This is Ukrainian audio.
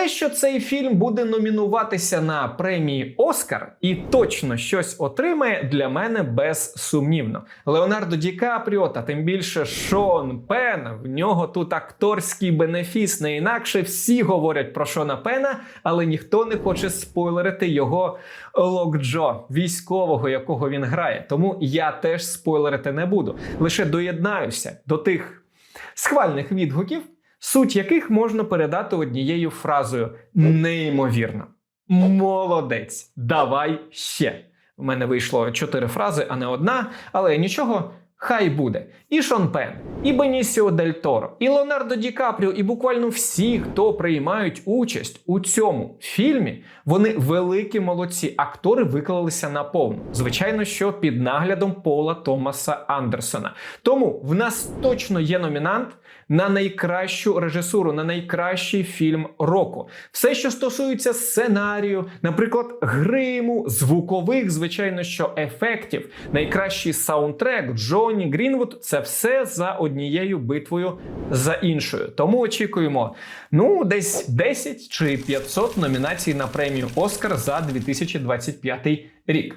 Те, що цей фільм буде номінуватися на премії Оскар і точно щось отримає, для мене безсумнівно. Леонардо Ді Капріо та тим більше Шон Пен. В нього тут акторський бенефіс. Не інакше всі говорять про Шона Пена, але ніхто не хоче спойлерити його Локджо, військового, якого він грає. Тому я теж спойлерити не буду. Лише доєднаюся до тих схвальних відгуків, суть яких можна передати однією фразою: неймовірно. Молодець, давай ще. У мене вийшло чотири фрази, а не одна, але нічого. Хай буде. І Шон Пен, і Бенісіо Дель Торо, і Леонардо Ді Капріо, і буквально всі, хто приймають участь у цьому фільмі, вони великі молодці. Актори виклалися на повну. Звичайно, що під наглядом Пола Томаса Андерсона. Тому в нас точно є номінант на найкращу режисуру, на найкращий фільм року. Все, що стосується сценарію, наприклад, гриму, звукових, звичайно, що ефектів, найкращий саундтрек, Джонні Грінвуд це все за однією битвою за іншою. Тому очікуємо ну десь 10 чи 500 номінацій на премію Оскар за 2025 рік.